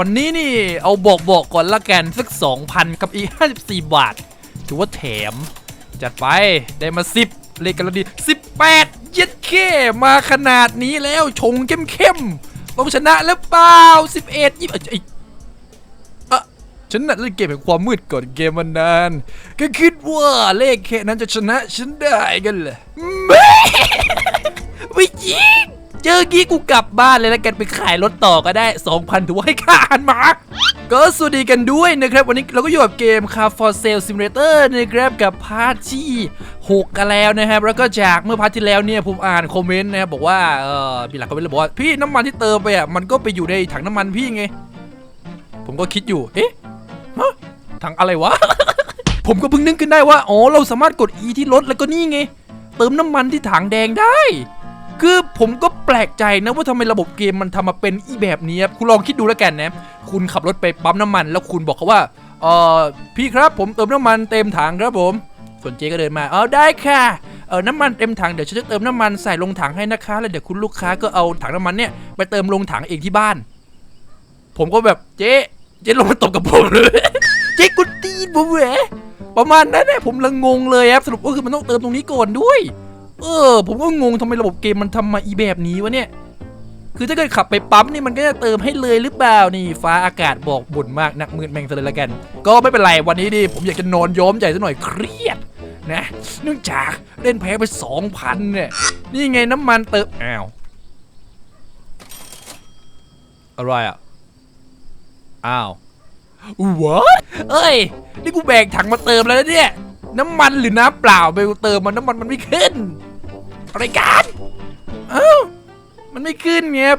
วันนี้นี่เอาบอกบอกก่อนละกันสัก 2,000 กับอีก 54 บาท ถือว่าแถม จัดไปได้มา 10 เลขกันแล้วดี 18 เย็ดเคมาขนาดนี้แล้วชงเข้มเข้มๆต้องชนะแล้วเปล่า 11ยี่สิบเอ้ยเอะฉันน่ะเล่นเกมแห่งความมืดก่อนเกมมานาน ก็คิดว่าเลขแค่นั้นจะชนะฉันได้กันเหรอไม่ไม่จริง เจอกี้กูกลับบ้านเลยแล้วกันไปขายรถต่อก็ได้ 2,000ถือว่าให้ค่าอาหารหมาก็สวัสดีกันด้วยนะครับ วันนี้เราก็อยู่กับเกม Car for Sale Simulator นะครับกับพาร์ทที่6กันแล้วนะครับ แล้วก็จากเมื่อพาร์ทที่แล้วเนี่ยผมอ่านคอมเมนต์นะครับบอกว่าเออมีหลักคอมเมนต์บอกว่าพี่น้ำมันที่เติมไปอะมันก็ไปอยู่ในถังน้ำมันพี่ไง ผมก็คิดอยู่เอ๊ะฮะถังอะไรวะ ผมก็เพิ่งนึกขึ้นได้ว่าอ๋อเราสามารถกด E ที่รถแล้วก็นี่ไงเติมน้ำมันที่ถังแดงได้ คือผมก็แปลกใจนะว่าทำไมระบบเกมมันทำมาเป็นอีแบบนี้ครับคุณลองคิดดูแล้วกันนะคุณขับรถไปปั๊มน้ำมัน แล้วคุณบอกเขาว่าเออพี่ครับผมเติมน้ำมันเต็มถังครับผม ส่วนเจก็เดินมาเอาได้ค่ะเออน้ำมันเต็มถังเดี๋ยวฉันจะเติมน้ำมันใส่ลงถังให้นะคะแล้วเดี๋ยวคุณลูกค้าก็เอาถังน้ำมันเนี่ยไปเติมลงถังเองที่บ้าน ผมก็แบบเจ๊เจ๊ลงมาตบกับผมเลย เจ๊กุตีนผมเหรอประมาณนั้นแหละผมละงงเลยครับสรุปก็คือมันต้องเติมตรงนี้ก่อนด้วย เออ ผมก็งงทำไมระบบเกมมันทำมาอีแบบนี้วะเนี่ย คือถ้าเกิดขับไปปั๊มนี่มันก็จะเติมให้เลยหรือเปล่านี่ ฟ้าอากาศบอกบ่นมากนักมืดแมงซะเลยละกัน ก็ไม่เป็นไรวันนี้ดิผมอยากจะนอนย้อมใจซะหน่อยเครียดนะเนื่องจากเล่นแพ้ไปสองพันเนี่ย นี่ไงน้ำมันเติมอ้าวอะไรอะ อ้าววะเอ้ย นี่กูแบกถังมาเติมแล้วเนี่ย น้ำมันหรือน้ำเปล่าไปเติมมันน้ำมันมันไม่ขึ้นอะไรกันเอ้ามันไม่ขึ้นเงียบ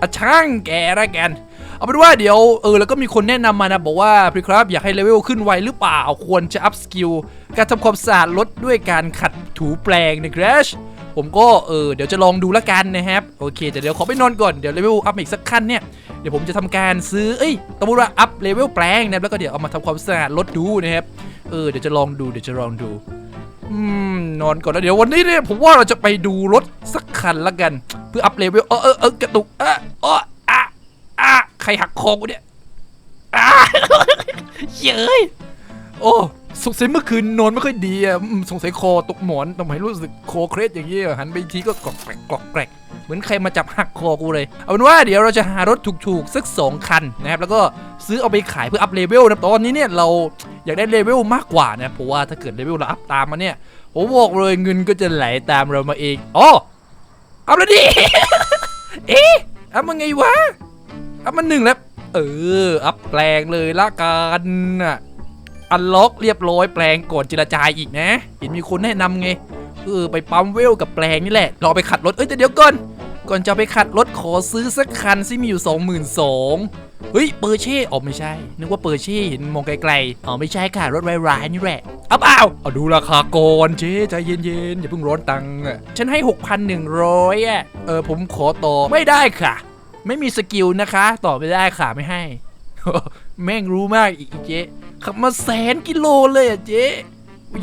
อะช่างแกละกันเอาเป็นว่าเดี๋ยวเออแล้วก็มีคนแนะนำมานะบอกว่าพี่ครับอยากให้เลเวลขึ้นไวหรือเปล่าควรจะอัพสกิลการทำความสะอาดรถด้วยการขัดถูแปลงนะครับผมก็เออเดี๋ยวจะลองดูละกันนะครับโอเคแต่เดี๋ยวขอไปนอนก่อนเดี๋ยวเลเวลอัพอีกสักขั้นเนี่ยเดี๋ยวผมจะทำการซื้อเอ้ยสมมติว่าอัพเลเวลแปลงนะแล้วก็เดี๋ยวเอามาทำความสะอาดรถดูนะครับ เออเดี๋ยวจะลองดูเดี๋ยวจะลองดูอืมนอนก่อนแล้วเดี๋ยววันนี้เนี่ยผมว่าเราจะไปดูรถสักคันละกัน เพื่ออัพเลเวลเออเออเออกระตุกอะอ๋ออะอะใครหักคอกูเนี่ยอะเย้ยโอ้ สงสัยเมื่อคืนนอนไม่ค่อยดีอะอืมสงสัยคอตกหมอนทำไมรู้สึกคอเคล็ดอย่างนี้อะหันไปอีกทีก็กรอกแกรกกรอกแกรกเหมือนใครมาจับหักคอกูเลย เอาเป็นว่าเดี๋ยวเราจะหารถถูกๆสัก2คันนะครับแล้วก็ซื้อเอาไปขายเพื่ออัพเลเวลนะตอนนี้เนี่ยเราอยากได้เลเวลมากกว่านะเพราะว่าถ้าเกิดเลเวลเราอัพตามมาเนี่ยผมบอกเลยเงินก็จะไหลตามเรามาเองอ๋อเอาแล้วดิ เอ๊ะเอามาไงวะเอามาหนึ่งแล้ว เออ อัพแปลงเลยละกันน่ะ อันล็อกเรียบร้อยแปลงก่อนเจรจาอีกนะ เห็นมีคนแนะนำไงเออไปปั๊มเวลกับแปลงนี่แหละเราเอไปขัดรถเอ้ยแต่เดี๋ยวก่อนก่อนจะไปขัดรถขอซื้อสักคันซิมีอยู่22,000เฮ้ยเปอร์เช่อ๋อไม่ใช่ นึกว่าเปอร์เช่เห็นมองไกลๆอ๋อไม่ใช่ค่ะรถร้ายๆนี่แหละเอาเปล่าเอาดูราคาก่อนเจ๊ใจเย็นๆอย่าเพิ่งร้อนตังค์อะฉันให้ 6,100อะเออผมขอต่อไม่ได้ค่ะ ไม่มีสกิลนะคะ ต่อไม่ได้ค่ะไม่ให้ แม่งรู้มากอีกเจ๊ ขับมาแสนกิโลเลยอะเจ๊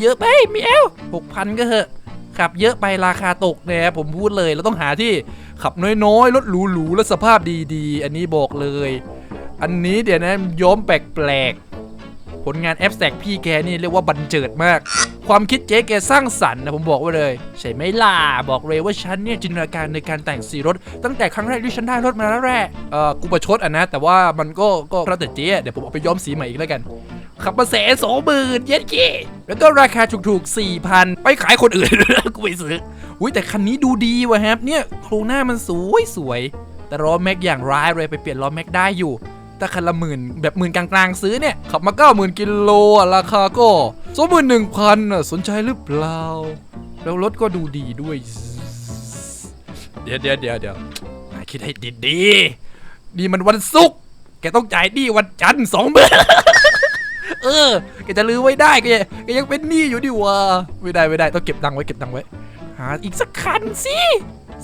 เยอะไปม่เอาหกพันก็เหอะ ขับเยอะไปราคาตกนะผมพูดเลยเราต้องหาที่ขับน้อยๆ รถหรูๆ และสภาพดีๆ อันนี้บอกเลย อันนี้เดี๋ยวนะย้อมแปลกๆ ผลงานแอปแสกพี่แกนี่เรียกว่าบันเจิดมาก ความคิดเจ๊แกสร้างสรรค์นะผมบอกไว้เลย ใช่ไหมล่ะ บอกเลยว่าฉันเนี่ยจินตนาการในการแต่งสีรถ ตั้งแต่ครั้งแรกที่ฉันได้รถมาแล้วแหละเออกูประชดอะนะ แต่ว่ามันก็ก็แล้วแต่เจ๊เดี๋ยวผมเอาไปย้อมสีใหม่อีกแล้วกัน ขับมาแสนสองหมื่นเย็ดเก้แล้วก็ราคาถูกๆสี่พันไปขายคนอื่น กูไม่ซื้ออุ้ยแต่คันนี้ดูดีว่ะครับเนี่ยโครงหน้ามันสวยสวย แต่ล้อแม็กอย่างร้ายเลยไปเปลี่ยนล้อแม็กได้อยู่แต่คันละหมื่นแบบหมื่นกลางๆซื้อเนี่ย ขับมาเก้าหมื่นกิโลอะราคาก็สองหมื่นหนึ่งพันอะสนใจหรือเปล่า แล้วรถก็ดูดีด้วย เดี๋ยวเดี๋ยวเดี๋ยวเดี๋ยวคิดให้ดีๆนี่มันวันศุกร์แกต้องจ่ายหนี้วันจันทร์สองหมื่น เออแกจะลื้อไว้ได้แกแกยังเป็นหนี้อยู่ดิวะไม่ได้ไม่ได้ต้องเก็บตังค์ไว้เก็บตังค์ไว้หาอีกสักคันสิ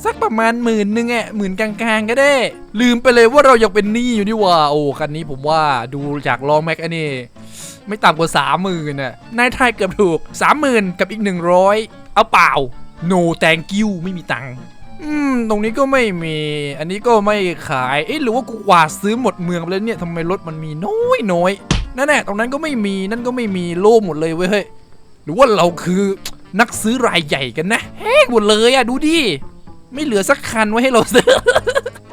สักประมาณหมื่นหนึ่งอะหมื่นกลางๆก็ได้ ลืมไปเลยว่าเรายังเป็นหนี้อยู่ดิวะโอ้คันนี้ผมว่าดูจากลองแม็กอันนี้ไม่ต่ำกว่าสามหมื่นน่ะนายทายเกือบถูกสามหมื่นกับอีกหนึ่งร้อยเอาเปล่า no thank you ไม่มีตังค์อืม ตรงนี้ก็ไม่มี อันนี้ก็ไม่ขาย เอ๊ะหรือว่ากูกวาดซื้อหมดเมืองไปแล้วเนี่ยทำไมรถมันมีน้อยน้อย นั่นแหละตรงนั้นก็ไม่มีนั่นก็ไม่มีโล่หมดเลยเว้ยเฮ้ยหรือว่าเราคือนักซื้อรายใหญ่กันนะแห้งหมดเลยอะดูดิไม่เหลือสักคันไว้ให้เราซื้อ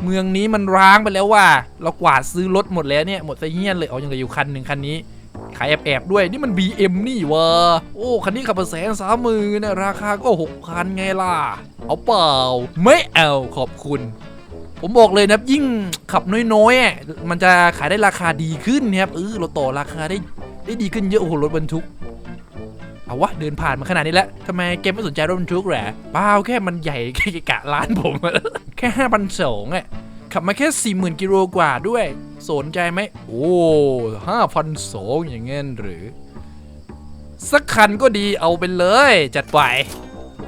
เมืองนี้มันร้างไปแล้วว่า เรากวาดซื้อรถหมดแล้วเนี่ยหมดซะเฮี้ยนเลยเอายังเหลืออยู่คันหนึ่งคันนี้ขายแอบๆด้วยนี่มัน BM นี่วะโอ้คันนี้ขับมาแสนสามหมื่นราคาก็หกพันไงล่ะ เอาเปล่า ไม่เอาขอบคุณ ผมบอกเลยนะครับยิ่งขับน้อยๆมันจะขายได้ราคาดีขึ้นนะครับเออเราต่อราคาได้ได้ดีขึ้นเยอะโอ้โหรถบรรทุกเอาวะเดินผ่านมาขนาดนี้แล้วทำไมเกมไม่สนใจรถบรรทุกเหรอเปล่าแค่มันใหญ่แค่กะร้านผม แค่ห้าพันสองอะขับมาแค่สี่หมื่นกิโลกว่าด้วย สนใจไหมโอ้ห้าพันสองอย่างเงี้ยหรือ สักคันก็ดีเอาไปเลย จัดไป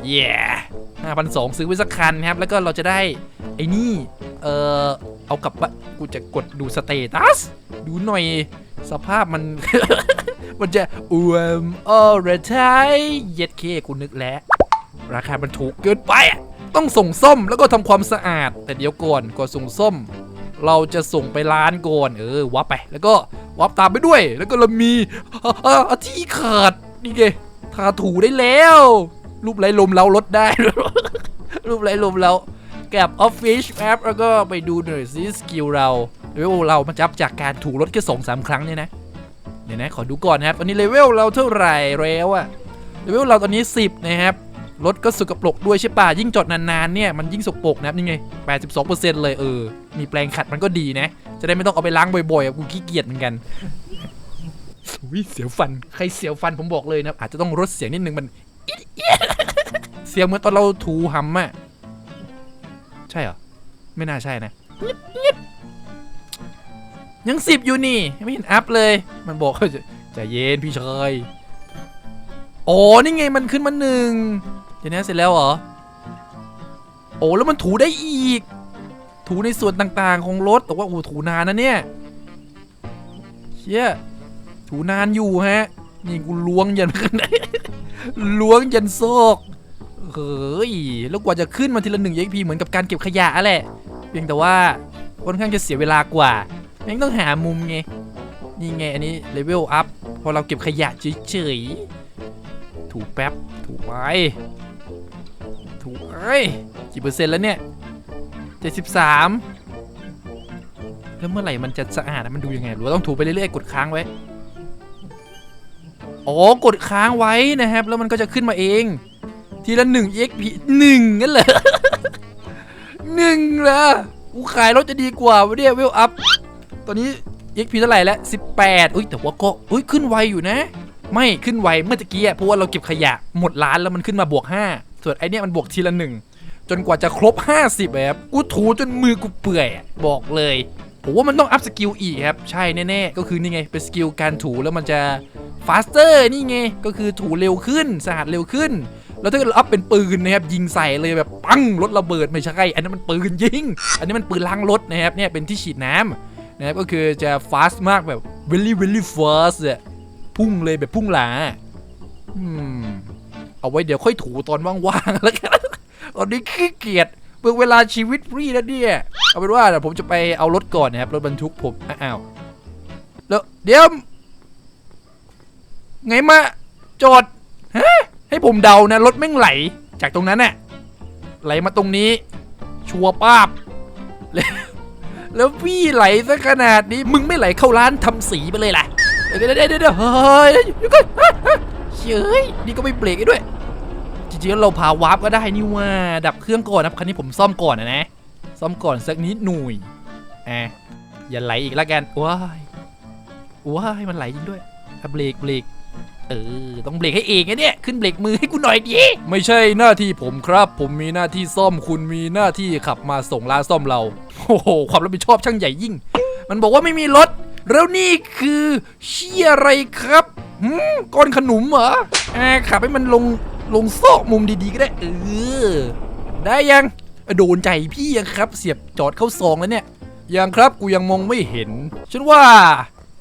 เย้ห้าพันสองซื้อไว้สักคันครับ แล้วก็เราจะได้ไอ้นี่ เออเอากลับบ้านกูจะกดดูสเตตัส ดูหน่อยสภาพมัน มันจะอวมออระไทยเย็ดเคกูนึกแล้ว ราคามันถูกเกินไปอะต้องส่งส้มแล้วก็ทำความสะอาด แต่เดี๋ยวก่อนก่อนส่งส้ม เราจะส่งไปร้านก่อนเออวับไป แล้วก็วับตามไปด้วย แล้วก็เรามีอะอะอะที่ขาดนี่ไงทาถูได้แล้ว รูปไรลมเราลดได้ รูปไรลมเรา กบออฟฟิศแอปแล้วก็ไปดูหน่อยซิสกิลเราเลเวลเรามันจับจากการถูรถแค่สองสามครั้งเนี่ยนะ เดี๋ยวนะ ขอดูก่อนนะครับตอนนี้เลเวลเราเท่าไหร่แล้วอะเลเวลเราตอนนี้ 10 นะครับรถก็สกปรกด้วยใช่ป่ะ ยิ่งจอดนานๆเนี่ยมันยิ่งสกปรกนะครับนี่ไง 82%เลยเออ มีแปลงขัดมันก็ดีนะ จะได้ไม่ต้องเอาไปล้างบ่อยๆกูขี้เกียจเหมือนกันอุ้ยเสียวฟัน ใครเสียวฟันผมบอกเลยนะ อาจจะต้องลดเสียงนิดนึงมัน เสียงเหมือนตอนเราถูหำอะ ใช่เหรอ ไม่น่าใช่นะยังสิบอยู่นี่ ไม่เห็นอัพเลย มันบอกว่าจะเย็นพี่ชายโอ้นี่ไงมันขึ้นมาหนึ่งเดี๋ยวนี้เสร็จแล้วเหรอ โอ้แล้วมันถูได้อีก ถูในส่วนต่างๆของรถแต่ว่าโอ้ถูนานนะเนี่ยเชี่ยถูนานอยู่ฮะ นี่กูล้วงยันข้างในล้วงยันซอก เฮ้ยแล้วกว่าจะขึ้นมาทีละหนึ่ง XP เหมือนกับการเก็บขยะแหละ เพียงแต่ว่าค่อนข้างจะเสียเวลากว่าแม่งต้องหามุมไง นี่ไงอันนี้เลเวลอัพพอเราเก็บขยะเฉยๆ ถูแป๊บ ถูไปถูเอ้ยกี่เปอร์เซ็นต์แล้วเนี่ยเจ็ดสิบสามแล้วเมื่อไหร่มันจะสะอาดอะมันดูยังไงหรือว่าต้องถูไปเรื่อยๆ กดค้างไว้ อ๋อ กดค้างไว้นะครับ แล้วมันก็จะขึ้นมาเอง ทีละหนึ่ง XP หนึ่งงั้นเหรอหนึ่งเหรอกูขายรถจะดีกว่าวะเนี่ยเวลอัพตอนนี้ XP เท่าไหร่แล้ว18อุ้ยแต่ว่าก็อุ้ยขึ้นไวอยู่นะ ไม่ขึ้นไวเมื่อตะกี้เพราะว่าเราเก็บขยะหมดร้านแล้วมันขึ้นมาบวก 5 ส่วนไอเนี้ยมันบวกทีละหนึ่งจนกว่าจะครบ 50แบบกูถูจนมือกูเปื่อยบอกเลยผมว่ามันต้องอัพสกิลอีกครับ ใช่แน่ๆ ก็คือนี่ไง เป็นสกิลการถูแล้วมันจะ faster นี่ไง ก็คือถูเร็วขึ้นสะอาดเร็วขึ้น แล้วถ้าเกิดเราอัพเป็นปืนนะครับยิงใส่เลยแบบปังรถระเบิดไม่ใช่อันนั้นมันปืนยิง อันนี้มันปืนล้างรถนะครับเนี่ยเป็นที่ฉีดน้ำนะครับก็คือจะ fast มากแบบ very very fast อะพุ่งเลยแบบพุ่งหลาอืมเอาไว้เดี๋ยวค่อยถูตอนว่างๆแล้วกันตอนนี้ขี้เกียจเบื่อเวลาชีวิตฟรีแล้วเนี่ยเอาเป็นว่าเดี๋ยวผมจะไปเอารถก่อนนะครับรถบรรทุกผมอ้าวแล้วเดี๋ยวไงมาจอดฮะ ให้ผมเดานะรถแม่งไหลจากตรงนั้นน่ะไหลมาตรงนี้ ชัวป้าบ แล้วแล้วพี่ไหลซะขนาดนี้มึงไม่ไหลเข้าร้านทำสีไปเลยล่ะเดี๋ยวเดี๋ยวเดี๋ยวเฮ้ยเดี๋ยวก่อนเฮ้ยนี่ก็ไม่เบรกด้วย จริงๆเราพาวาร์ปก็ได้นี่ว่า ดับเครื่องก่อนนะคันนี้ผมซ่อมก่อนนะนะ ซ่อมก่อนสักนิดหน่อยอะอย่าไหลอีกแล้วกันว้ายว้ายมันไหลจริงด้วยเบรกเบรก เออต้องเบรกให้เองนะเนี่ยขึ้นเบรกมือให้กูหน่อยดิไม่ใช่หน้าที่ผมครับ ผมมีหน้าที่ซ่อมคุณมีหน้าที่ขับมาส่งร้านซ่อมเราโอ้โหความรับผิดชอบช่างใหญ่ยิ่ง มันบอกว่าไม่มีรถแล้วนี่คือเชี่ยอะไรครับหืมก้อนขนมเหรออ่าขับให้มันลงลงซอกมุมดีๆก็ได้เออได้ยังโดนใจพี่ยังครับ เสียบจอดเข้าซองแล้วเนี่ยยังครับกูยังมองไม่เห็นฉันว่า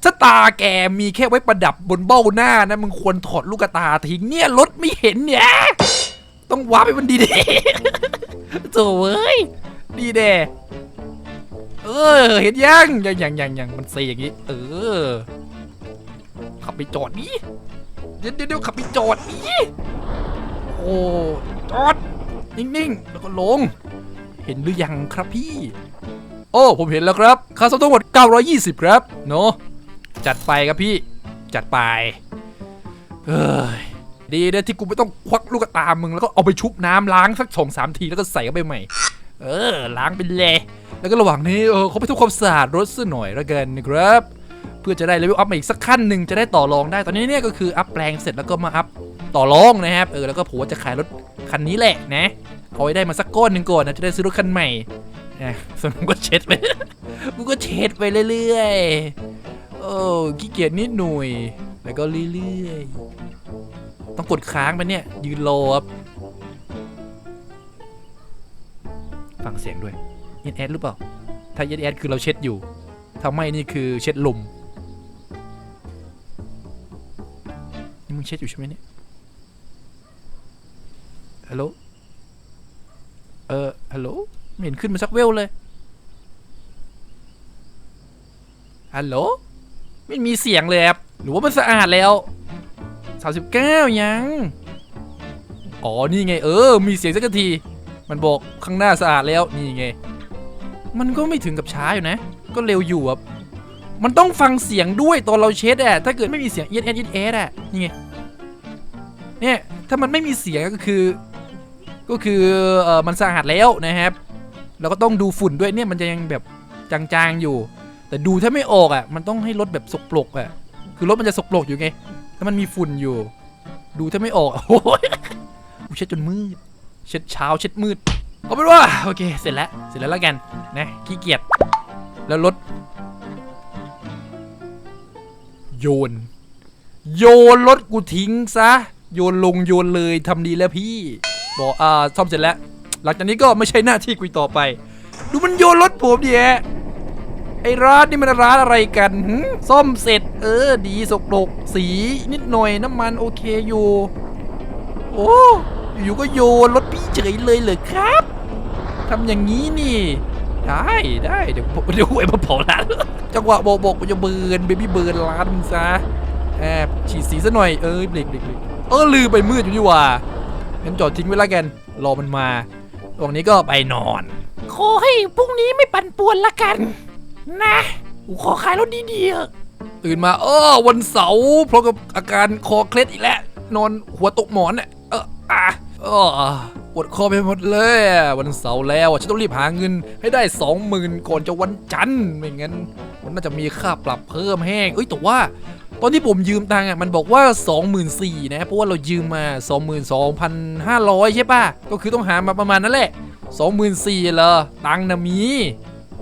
ถ้าตาแกมีแค่ไว้ประดับบนเบ้าหน้านะมึงควรถอดลูกตาทิ้งเนี่ยรถไม่เห็นเนี่ย ต้องว้าร์ปมันดีๆโถ่เว้ยดีเดเออ เห็นยังยังยังยังยังมันเซอย่างงี้ เออ ขับไปจอดดิเดี๋ยวเดี๋ยวเดี๋ยวขับไปจอดดิโอ้จอด นิ่งๆ แล้วก็ลง เห็นหรือยังครับพี่ โอ้ ผมเห็นแล้วครับ ค่าซ่อมทั้งหมด 920 ครับ เนาะ จัดไปครับพี่จัดไปเฮ้ยดีนะที่กูไม่ต้องควักลูกตามึงแล้วก็เอาไปชุบน้ำล้างสักสองสามทีแล้วก็ใส่เข้าไปใหม่ เออ ล้างไปเลยแล้วก็ระหว่างนี้เออเขาไปทำความสะอาดรถซะหน่อยละกันนะครับ เพื่อจะได้เลเวลอัพมาอีกสักขั้นหนึ่งจะได้ต่อรองได้ตอนนี้เนี่ยก็คืออัพแปลงเสร็จแล้วก็มาอัพต่อรองนะครับเออแล้วก็ผมว่าจะขายรถคันนี้แหละนะเอาไว้ได้มาสักก้อนหนึ่งก่อนนะจะได้ซื้อรถคันใหม่นะส่วนผมก็เช็ดไปกูก็เช็ดไปเรื่อยๆ โอ้ขี้เกียจนิดหน่อย แล้วก็เรื่อยๆ ต้องกดค้างไปเนี่ย ยืนรอครับ ฟังเสียงด้วยเย็นแอดหรือเปล่า ถ้าเย็นแอดคือเราเช็ดอยู่ถ้าไม่นี่คือเช็ดลม นี่มึงเช็ดอยู่ใช่ไหมเนี่ย ฮัลโหล เออ ฮัลโหลไม่เห็นขึ้นมาสักเวลเลย ฮัลโหล ไม่มีเสียงเลยครับหรือว่ามันสะอาดแล้ว 39 ยัง อ๋อ นี่ไง เออ มีเสียงสักที มันบอกข้างหน้าสะอาดแล้ว นี่ไง มันก็ไม่ถึงกับช้าอยู่นะ ก็เร็วอยู่ครับ มันต้องฟังเสียงด้วยตอนเราเช็ดอะถ้าเกิดไม่มีเสียงเอ็ดเอ็ดเอ็ดเอ็ดอะนี่ไง เนี่ย ถ้ามันไม่มีเสียงก็คือ ก็คือ เออมันสะอาดแล้วนะครับแล้วก็ต้องดูฝุ่นด้วยเนี่ย มันจะยังแบบจางๆอยู่ แต่ดูถ้าไม่ออกอะ มันต้องให้รถแบบสกปรกอะ คือรถมันจะสกปรกอยู่ไงถ้ามันมีฝุ่นอยู่ ดูถ้าไม่ออกโอ้ยเช็ดจนมืด เช็ดเช้าเช็ดมืด เอาเป็นว่าโอเค เสร็จแล้ว เสร็จแล้วแล้วกันนะขี้เกียจ แล้วรถ โยน โยนรถกูทิ้งซะ โยนลงโยนเลยทำดีแล้วพี่ บอกอ่าซ่อมเสร็จแล้ว หลังจากนี้ก็ไม่ใช่หน้าที่กูต่อไป ดูมันโยนรถผมดิฮะ ไอ้ร้านนี่มันร้านอะไรกันหึซ่อมเสร็จ เออ ดีสกปรกสีนิดหน่อยน้ำมันโอเคอยู่ โอ้อยู่ก็โยนรถพี่เฉยเลยเหรอครับทำอย่างนี้นี่ ได้ได้เดี๋ยวเดี๋ยวหวยมาเผาร้านจังหวะบอกบกกูจะเบิร์นเบบี้เบิร์นร้านมึงซะแอบฉีดสีซะหน่อยเออเบรกเบรกเบรกเออลืมไปมืดอยู่นี่ว่างั้นจอดทิ้งไว้ล้วกันรอมันมา ตรงนี้ก็ไปนอน ขอให้พรุ่งนี้ไม่ปั่นป่วนละกัน นะกูขอขายรถดีๆเถอะตื่นมาเออวันเสาร์เพราะกับอาการคอเคล็ดอีกแล้ว นอนหัวตกหมอนเนี่ยเอออะเออปวดคอไปหมดเลยวันเสาร์แล้วฉันต้องรีบหาเงินให้ได้สองหมื่นก่อนจะวันจันทร์ไม่งั้น มันน่าจะมีค่าปรับเพิ่มแห้งเอ้ยแต่ว่า ตอนที่ผมยืมตังค์อะมันบอกว่า 24,000นะเพราะว่าเรายืมมา 22,500 ใช่ป่ะ ก็คือต้องหามาประมาณนั้นแหละ 24,000เหรอตังค์นะมี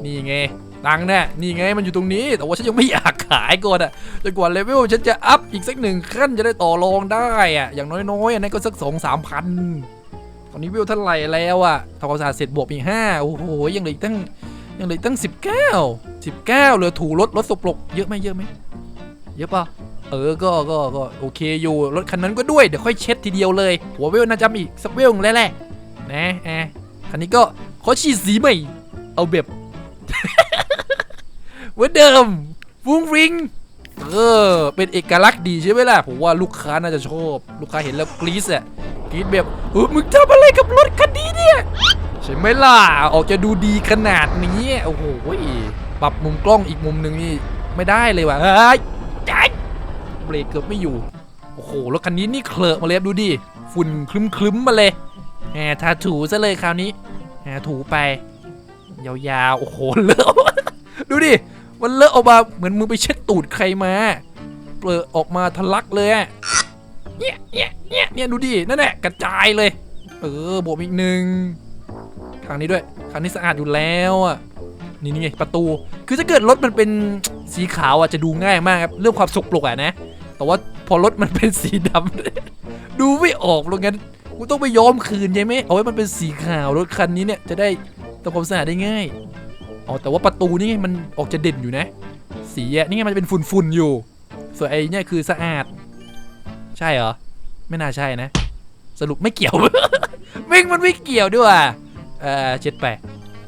นี่ไง ตังค์เนี่ยนี่ไงมันอยู่ตรงนี้ แต่ว่าฉันยังไม่อยากขายก่อนอะจนกว่าเลเวลฉันจะอัพอีกสักหนึ่งขั้นจะได้ต่อรองได้อะอย่างน้อยๆอันนั้นก็สักสองสามพันตอนนี้เวลเท่าไหร่แล้วอะทำความสะอาดเสร็จบวกอีกห้าโอ้โหยังเหลืออีกตั้งยังเหลืออีกตั้ง 19 19เหลือถูรถรถสกปรกเยอะไหมเยอะไหมเยอะปะเออก็ก็ก็โอเคอยู่รถคันนั้นก็ด้วยเดี๋ยวค่อยเช็ดทีเดียวเลย หัวเวลน่าจะมีสักเวลแล้วแหละนะแอะคันนี้ก็ขอฉีดสีใหม่เอาแบบ เหมือนเดิมฟุ้งฟิงเออ เป็นเอกลักษณ์ดีใช่ไหมล่ะ ผมว่าลูกค้าน่าจะชอบ ลูกค้าเห็นแล้วกรี๊ดอะกรี๊ดแบบเออมึงทำอะไรกับรถคันนี้เนี่ย ใช่ไหมล่ะ ออกจะดูดีขนาดนี้ โอ้โหปรับมุมกล้องอีกมุมหนึ่งนี่ไม่ได้เลยว่ะเฮ้ยใจเบรกเกือบไม่อยู่ โอ้โห รถคันนี้นี่เคลอะมาเลยดูดิ ฝุ่นคลึ้มๆมาเลยแหมทาถูซะเลยคราวนี้แหมถูไป ยาวๆ โอ้โห เลอะ ดูดิ มันเลอะออกมาเหมือนมึงไปเช็ดตูดใครมาเปลือออกมาทะลักเลยอะเนี่ยเนี่ยเนี่ยเนี่ยดูดิ นั่นแหละกระจายเลย เออบวกอีกหนึ่งครั้งนี้ด้วยครั้งนี้สะอาดอยู่แล้วอะ นี่นี่ไงประตู คือถ้าเกิดรถมันเป็นสีขาวอะจะดูง่ายมากครับ เรื่องความสกปรกอะนะ แต่ว่าพอรถมันเป็นสีดำดูไม่ออกหรอกงั้นกูต้องไปย้อมคืนใช่ไหมเอาไว้มันเป็นสีขาวรถคันนี้เนี่ยจะได้ทำความสะอาดได้ง่าย อ๋อแต่ว่าประตูนี่ไงมันออกจะเด่นอยู่นะ สีอะนี่ไงมันจะเป็นฝุ่นๆอยู่ ส่วนไอ้เนี่ยคือสะอาด ใช่เหรอ ไม่น่าใช่นะ สรุปไม่เกี่ยวแม่งมันไม่เกี่ยวด้วยว่ะเออเจ็ดไป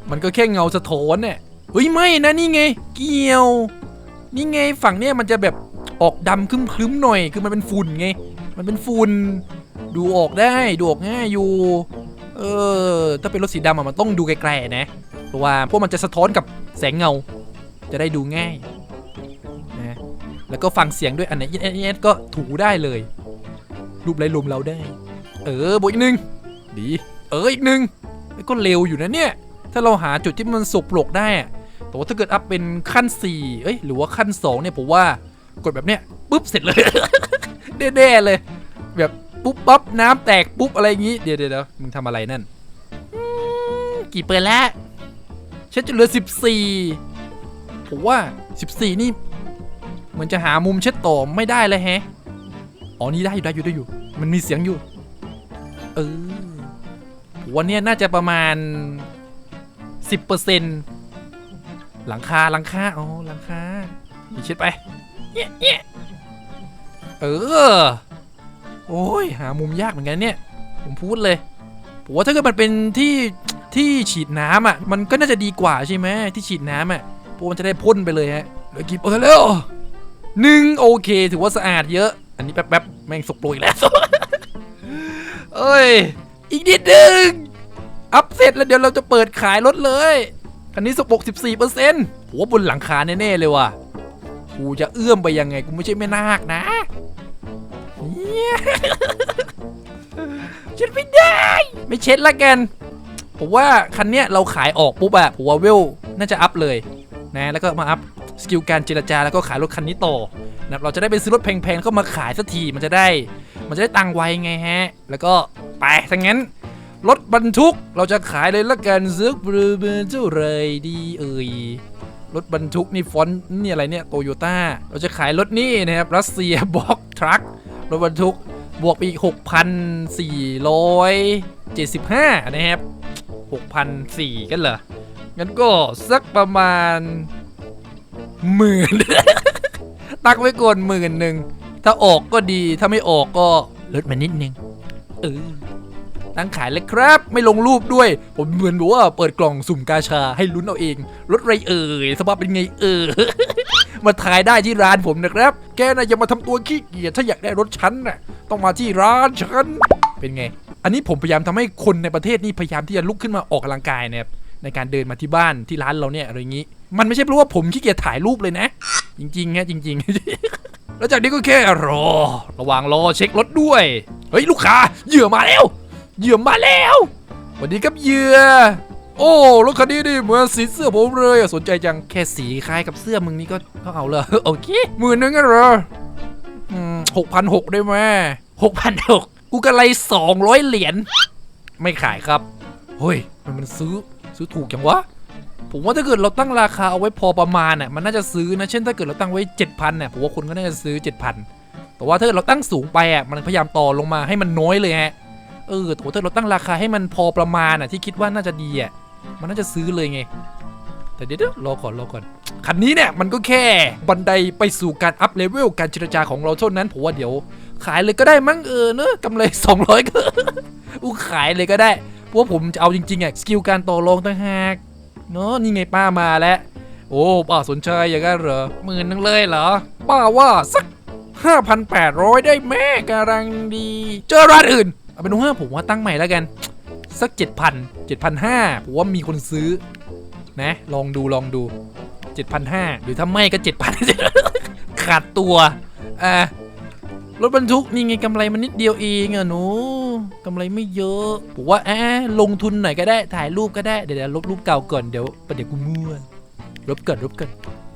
มันก็แค่เงาสะท้อนเนี่ยเฮ้ยไม่นะนี่ไง เกี่ยว นี่ไงฝั่งเนี้ยมันจะแบบออกดำครึ้มๆหน่อย คือมันเป็นฝุ่นไง มันเป็นฝุ่น ดูออกได้ ดูออกง่ายอยู่ เออ ถ้าเป็นรถสีดำอะมันต้องดูไกลๆนะ ราะว่าพวกมันจะสะท้อนกับแสงเงา จะได้ดูง่ายนะแล้วก็ฟังเสียงด้วยอันไหนเอ็ดก็ถูได้เลยรูปไรลมเราได้ เออบวกอีกหนึ่งดีเอออีกหนึ่งก็เร็วอยู่นะเนี่ย ถ้าเราหาจุดที่มันสุกปรกได้แต่ว่าถ้าเกิดอัพเป็นขั้น4เอ้ยหรือว่าขั้น 2 เนี่ยผมว่ากดแบบเนี้ยปุ๊บเสร็จเลยแน่ๆเลย แบบปุ๊บปั๊บน้ำแตกปุ๊บอะไรอย่างงี้ เดี๋ยวเดี๋ยวเดี๋ยวมึงทำอะไรนั่น กี่เปอร์แล้ว ฉันจะเหลือ 14 ผมว่า 14 นี่ เหมือนจะหามุมเช็ดต่อไม่ได้เลยแฮะ อ๋อ นี่ได้อยู่ได้อยู่ได้อยู่ มันมีเสียงอยู่ เออวันนี้น่าจะประมาณ 10%หลังคาหลังคาอ๋อหลังคาอีเช็ดไปเนี่ยเนี่ยเออ โอ้ย หามุมยากเหมือนกันเนี่ย ผมพูดเลยผมว่าถ้าเกิดมันเป็นที่ ที่ฉีดน้ำอะ มันก็น่าจะดีกว่าใช่ไหมที่ฉีดน้ำอะพราะมันจะได้พ่นไปเลยฮะเลือกี่เอร์เซ็นต์แล้วหนึ่งโอเค ถือว่าสะอาดเยอะ อันนี้แป๊บๆแม่งสกปรกอีกแล้วเอ้ย อีกนิดนึง อัพเสร็จแล้วเดี๋ยวเราจะเปิดขายรถเลยคันนี้สกปรก14เปอร์เซ็นต์โหบนหลังคาแน่ๆเลยว่ะ กูจะเอื้อมไปยังไง กูไม่ใช่แม่นาคนะเนี่ยเช็ดไม่ได้ ไม่เช็ดละกัน ผมว่าคันเนี้ยเราขายออกปุ๊บอะผมว่าเวลน่าจะอัพเลยนะแล้วก็มาอัพสกิลการเจรจาแล้วก็ขายรถคันนี้ต่อนะเราจะได้ไปซื้อรถแพงๆแล้วก็มาขายสักทีมันจะได้ มันจะได้ตังไวไงฮะ แล้วก็ไปถ้างั้นรถบรรทุกเราจะขายเลยละกันซึกบรูเบอร์เจ้าไรดีเอ่ยรถบรรทุกนี่ฟอนต์นี่อะไรเนี่ยโตโยต้าเราจะขายรถนี่นะครับรัสเซียบล็อกทรัครถบรรทุกบวกไปอีก 6,475 นะครับ 6,400กันเหรอ งั้นก็สักประมาณหมื่นตักไว้ก่อนหมื่นหนึ่ง ถ้าออกก็ดี ถ้าไม่ออกก็ลดมานิดนึง เออตั้งขายเลยครับ ไม่ลงรูปด้วย ผมเหมือนบอกว่าเปิดกล่องสุ่มกาชาให้ลุ้นเอาเองรถไรเอ่ยสภาพเป็นไงเออมาถ่ายได้ที่ร้านผมนะครับ แกน่ะอย่ามาทำตัวขี้เกียจถ้าอยากได้รถฉันน่ะต้องมาที่ร้านฉันเป็นไง อันนี้ผมพยายามทำให้คนในประเทศนี่พยายามที่จะลุกขึ้นมาออกกำลังกายนะครับในการเดินมาที่บ้านที่ร้านเราเนี่ยอะไรอย่างนี้ มันไม่ใช่เพราะว่าผมขี้เกียจถ่ายรูปเลยนะ จริงๆฮะจริง ๆ แล้วจากนี้ก็แค่รอ ระว่างรอเช็ครถด้วย เฮ้ยลูกค้าเหยื่อมาแล้วเหยื่อมาแล้วสวัสดีครับเหยื่อโอ้รถคันนี้นี่เหมือนสีเสื้อผมเลยสนใจจังแค่สีคล้ายกับเสื้อมึงนี่ก็ก็เอาเลยโอเคหมื่นนึงกันเหรออืมหกพันหกได้ไหมหกพันหก กูกำไรสองร้อยเหรียญไม่ขายครับเฮ้ยมันมันซื้อซื้อถูกจังวะผมว่าถ้าเกิดเราตั้งราคาเอาไว้พอประมาณน่ะมันน่าจะซื้อนะ เช่นถ้าเกิดเราตั้งไว้เจ็ดพันเนี่ยผมว่าคนก็น่าจะซื้อเจ็ดพันแต่ว่าถ้าเกิดเราตั้งสูงไปอะมันพยายามต่อลงมาให้มันน้อยเลยฮะเออแต่ว่าถ้าเราตั้งราคาให้มันพอประมาณอะที่คิดว่าน่าจะดีอะมันน่าจะซื้อเลยไง แต่เดี๋ยวเดี๋ยวรอก่อนรอก่อนคันนี้เนี่ยมันก็แค่บันไดไปสู่การอัพเลเวลการเจรจาของเราเท่านั้นผมว่าเดี๋ยว ขายเลยก็ได้มั้งเออเนอะกำไร 200 ก็อู้ขายเลยก็ได้เพราะผมจะเอาจริงๆอะสกิลการต่อรองต่างหากเนาะนี่ไงป้ามาแล้ว โอ้ป้าสนใจอย่างนั้นเหรอหมื่นนึงเลยเหรอ ป้าว่าสัก 5,800 ได้แม่การังดี เจอร้านอื่น เอาเป็นว่าผมว่าตั้งใหม่แล้วกัน สัก 7,000 7,500ผมว่ามีคนซื้อ นะ ลองดูลองดู 7,500 หรือถ้าไม่ก็ 7,000 ขาดตัวอะ รถบรรทุกนี่ไงกำไรมันนิดเดียวเองอะหนูกำไรไม่เยอะผมว่าอะลงทุนหน่อยก็ได้ถ่ายรูปก็ได้เดี๋ยวลบรูปเก่าก่อนเดี๋ยวประเดี๋ยวกูมั่วลบเก่อนลบเก่อน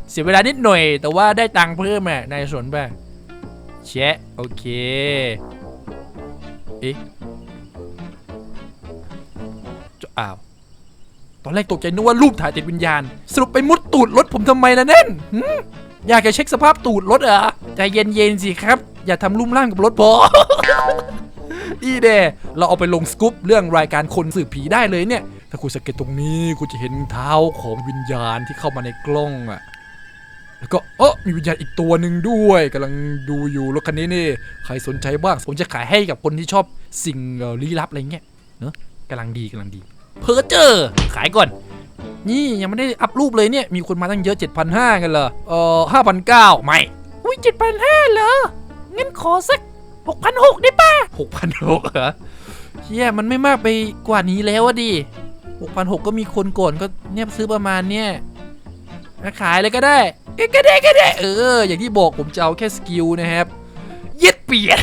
เสียเวลานิดหน่อย แต่ว่าได้ตังค์เพิ่มอะนายสนป่ะแชะโอเคเอ๊ะจะอ้าวตอนแรกตกใจนึกว่ารูปถ่ายติดวิญญาณ สรุปไปมุดตูดรถผมทำไมล่ะนั่นอยากจะเช็คสภาพตูดรถเหรอใจเย็นๆสิครับ อย่าทำลุ่มล่ามกับรถพออีเดเราเอาไปลงสกู๊ปเรื่องรายการคนสืบผีได้เลยเนี่ย ถ้าคุณสังเกตตรงนี้คุณจะเห็นเท้าของวิญญาณที่เข้ามาในกล้องอะแล้วก็เออมีวิญญาณอีกตัวหนึ่งด้วยกำลังดูอยู่รถคันนี้นี่ ใครสนใจบ้างผมจะขายให้กับคนที่ชอบสิ่งลี้ลับอะไรเงี้ยเนอะกำลังดีกำลังดี เพอเจอร์ขายก่อน นี่ยังไม่ได้อัพรูปเลยเนี่ย มีคนมาตั้งเยอะ 7,500 กันเหรอเออ5,900 ไม่ อุ้ย7,500 เหรอ งั้นขอสัก6,600ได้ป่ะ6,600เหรอเฮียมันไม่มากไปกว่านี้แล้วอะดิ6,600ก็มีคนก่อนก็เนี่ยซื้อประมาณเนี่ยขายเลยก็ได้ก็ได้ก็ได้เออ อย่างที่บอกผมจะเอาแค่สกิลนะครับเย็ดเปลี่ยน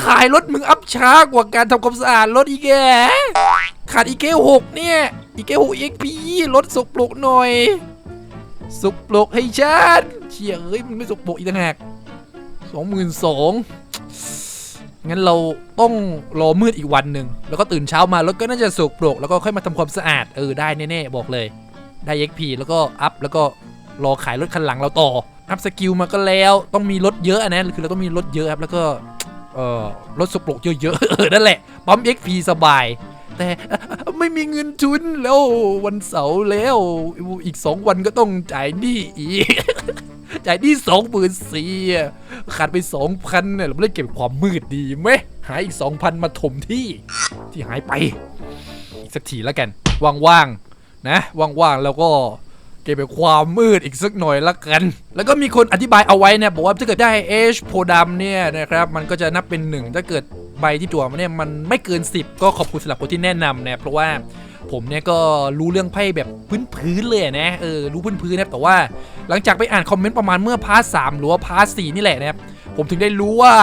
ขายรถมึงอัพช้ากว่าการทำความสะอาดรถอีกแกขาดอีเกหกเนี่ย อีเกหกเอ็กพีรถสกปรกหน่อยสกปรกให้ฉันเชี่ยเอ้ยมันไม่สกปรกอีกต่างหาก สองหมื่นสองงั้นเราต้องรอมืดอีกวันหนึ่งแล้วก็ตื่นเช้ามารถก็น่าจะสุกปรกแล้วก็ค่อยมาทำความสะอาดเออได้แน่ๆบอกเลยได้ XP แล้วก็อัพแล้วก็รอขายรถคันหลังเราต่ออัพสกิลมาก็แล้วต้องมีรถเยอะอนะคือเราต้องมีรถเยอะครับแล้วก็เอ่อรถสุกปรกเยอะๆนั่นแหละปั๊ม XP สบายแต่ไม่มีเงินทุนแล้ววันเสาร์แล้วอีก2วันก็ต้องจ่ายหนี้อีก จ่ายนี้สองหมื่นสี่ขาดไปสองพันเนี่ยเราไม่ได้เก็บความมืดดีไหมหาอีกสองพันมาถมที่ที่หายไปสักทีแล้วกัน ว่างๆ นะ ว่างๆ แล้วก็เก็บไปความมืดอีกสักหน่อยละกัน แล้วก็มีคนอธิบายเอาไว้เนี่ยบอกว่าถ้าเกิดได้เอชโพดำเนี่ยนะครับ มันก็จะนับเป็นหนึ่งถ้าเกิดใบที่ตัวมันเนี่ยมันไม่เกิน 10 ก็ขอบคุณสำหรับคนที่แนะนำนะเพราะว่า ผมเนี่ยก็รู้เรื่องไพ่แบบพื้นๆเลยนะเออรู้พื้นๆนะแต่ว่าหลังจากไปอ่านคอมเมนต์ประมาณเมื่อพาร์ทสามหรือว่าพาร์ทสี่นี่แหละนะครับผมถึงได้รู้ว่า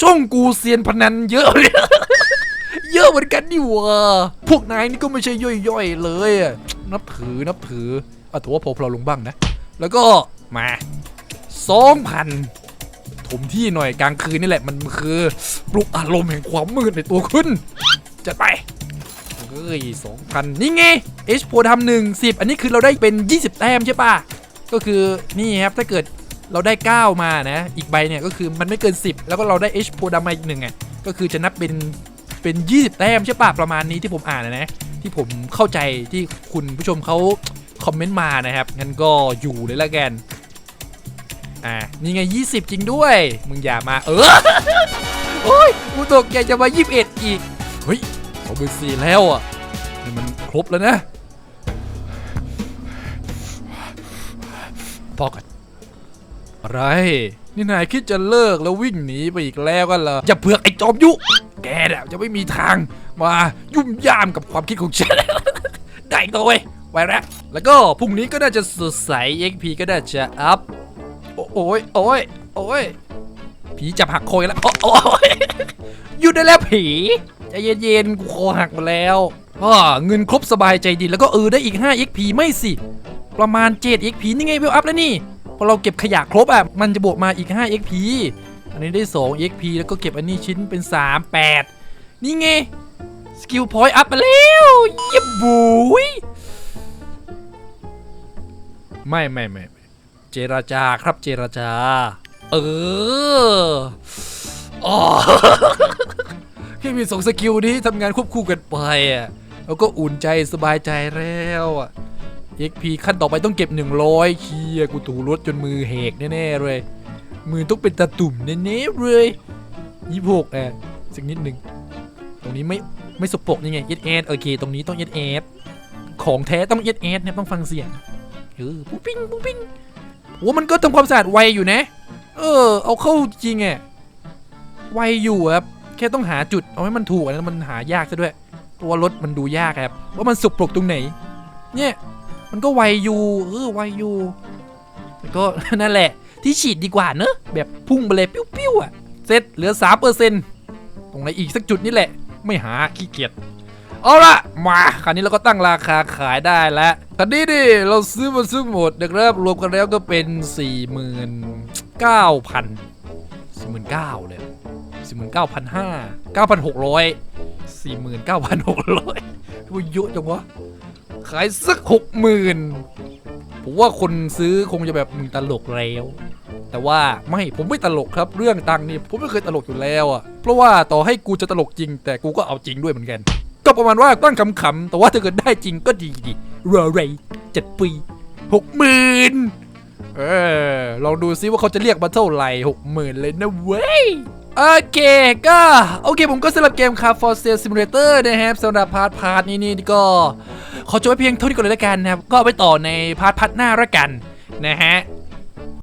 ช่องกูเซียนพนันเยอะเยอะเหมือนกันนี่ว่าพวกนายนี่ก็ไม่ใช่ย่อยๆ เลย นับถือนับถือเอาถือว่าพอเราลงบ้างนะ แล้วก็มาสองพันถมที่หน่อยกลางคืนนี่แหละมันคือปลุกอารมณ์แห่งความมืดในตัวคุณจัดไป เฮ้ยสองพันนี่ไงเอชโพทำหนึ่งสิบอันนี้คือเราได้เป็น 20 แต้มใช่ปะก็คือนี่ครับถ้าเกิดเราได้ 9 มานะ อีกใบเนี่ยก็คือมันไม่เกิน 10 แล้วก็เราได้เอชโพดำมาอีกหนึ่งอะก็คือจะนับเป็นเป็น 20 แต้มใช่ปะประมาณนี้ที่ผมอ่านนะนะ ที่ผมเข้าใจที่คุณผู้ชมเขาคอมเมนต์มานะครับ งั้นก็อยู่เลยละกัน อ่า นี่ไง 20 จริงด้วย มึงอย่ามา เออ โอ้ยกูตกใจจะมา 21 อีก เฮ้ย สองหมื่นสี่แล้วอะนี่มันครบแล้วนะพอกันอะไรนี่นายคิดจะเลิกแล้ววิ่งหนีไปอีกแล้วกันเหรออย่าเผือกไอ้จอมยุ แกเนี่ยจะไม่มีทางมายุ่มย่ามกับความคิดของฉัน ได้ตัวเว้ยไว้แล้วแล้วก็พรุ่งนี้ก็น่าจะสดใส XP ก็น่าจะอัพ โอ้ยโอ้ยโอ้ยผีจับหักโคอยแล้ว โอ้ยหยุดได้แล้วผี ใจเย็นๆ กูคอหักหมาแล้วอ้อเงินครบสบายใจดีแล้วก็เออได้อีก 5 XP ไม่สิ ประมาณ7 XP นี่ไงเวลอัพแล้วนี่ พอเราเก็บขยะครบอะ มันจะบวกมาอีก 5 XP อันนี้ได้ 2 XP แล้วก็เก็บอันนี้ชิ้นเป็น 3 8 นี่ไง สกิลพอยต์อัพมาแล้วเยี่ยบุยไม่ไม่ไม่ไม่เจราจาครับเจราจา เอออ๋อ แค่มีสองสกิลนี้ทำงานควบคู่กันไปอะแล้วก็อุ่นใจสบายใจแล้วอะ XP ขั้นต่อไปต้องเก็บ 100เคียกูถูรถจนมือเหกแน่ๆเลย มือต้องเป็นตะตุ่มแน่ๆเลยยี่หกอะสักนิดหนึ่งตรงนี้ไม่ไม่สกปกนี่ไงเอสเอสโอเค ตรงนี้ต้องเอสเอสของแท้ต้องเอสเอสเนี่ยต้องฟังเสียงเออปุ๊ปิ้งปุ๊ปิ้งโอ้มันก็ทำความสะอาดไวอยู่นะ เออ เอาเข้าจริงอะไวอยู่ครับ แค่ต้องหาจุดเอาให้มันถูกอันนั้มันหายากซะด้วยเพราะว่ารถมันดูยากครับว่ามันสุกปรกตรงไหน เนี่ยมันก็ไวอยู่เออไวอยู่แต่ก็นั่นแหละ ที่ฉีดดีกว่าเนอะแบบพุ่งไปเลยปิ้วๆอะเสร็จเหลือ3%เปอร์เซ็นต์ตรงไหนอีกสักจุดนี่แหละ ไม่หาขี้เกียจเอาละมาคราวนี้เราก็ตั้งราคาขายได้แล้วตอนนี้ดิเราซื้อมาซื้อหมดนะครับรวมกันแล้วก็เป็น 4 9 0 0 0 4 9 0 0 0เลย 4 9 5 0 0 9,600 49,600ว่าเยอะจังวะ ขายสัก60,000ผมว่าคนซื้อคงจะแบบมึงตลกแล้ว แต่ว่าไม่ผมไม่ตลกครับเรื่องตังนี่ผมไม่เคยตลกอยู่แล้วอะเพราะว่าต่อให้กูจะตลกจริง แต่กูก็เอาจริงด้วยเหมือนกัน ก็ประมาณว่าตั้งขำๆแต่ว่าถ้าเกิดได้จริงก็ดีดีรอไรเจ็ดปีหกหมื่นเออลองดูซิว่าเขาจะเรียกมาเท่าไหร่หกหมื่นเลยนะเว้ย โอเคก็ โอเคผมก็สำหรับเกม Car for Sale Simulator นะครับสำหรับพาร์ทพาร์ทนี้นี่ก็ ขอจบไว้เพียงเท่านี้ก่อนเลยละกันนะครับ ก็ไปต่อในพาร์ทพาร์ทหน้าละกันนะฮะ